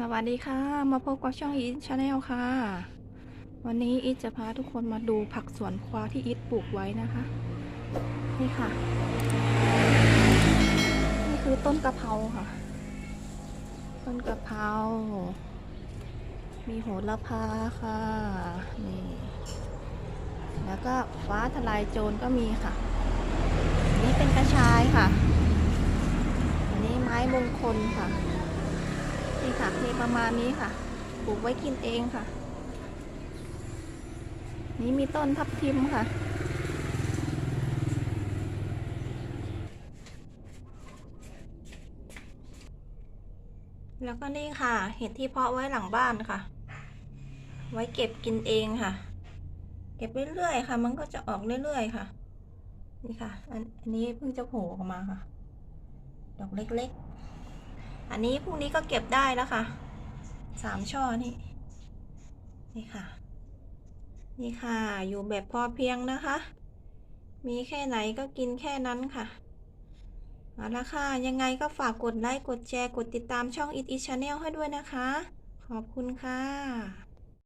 สวัสดีค่ะ มาพบกับช่องอีทชาแนลค่ะ วันนี้อีทจะพาทุกคนมาดูผักสวนครัวที่อีทปลูกไว้นะคะ นี่ค่ะ นี่คือต้นกะเพราค่ะ ต้นกะเพรา มีโหระพาค่ะ นี่ แล้วก็ฟ้าทลายโจรก็มีค่ะนนี้เป็นกระชายค่ะ อันนี้ไม้มงคลค่ะ นี่ค่ะมีประมาณนี้ค่ะ ปลูกไว้กินเองค่ะ นี่มีต้นทับทิมค่ะ แล้วก็นี่ค่ะ เห็ดที่เพาะไว้หลังบ้านค่ะ ไว้เก็บกินเองค่ะ เก็บเรื่อยๆค่ะ มันก็จะออกเรื่อยๆค่ะ นี่ค่ะ อันนี้เพิ่งจะโผล่ออกมาค่ะ ดอกเล็กๆ อันนี้พรุ่งนี้ก็เก็บได้แล้วค่ะสามช่อนี่ นี่ค่ะ นี่ค่ะ อยู่แบบพอเพียงนะคะ มีแค่ไหนก็กินแค่นั้นค่ะเอาละค่ะ ยังไงก็ฝากกดไลค์ กดแชร์ กดติดตามช่อง It Is Channel ให้ด้วยนะคะ ขอบคุณค่ะ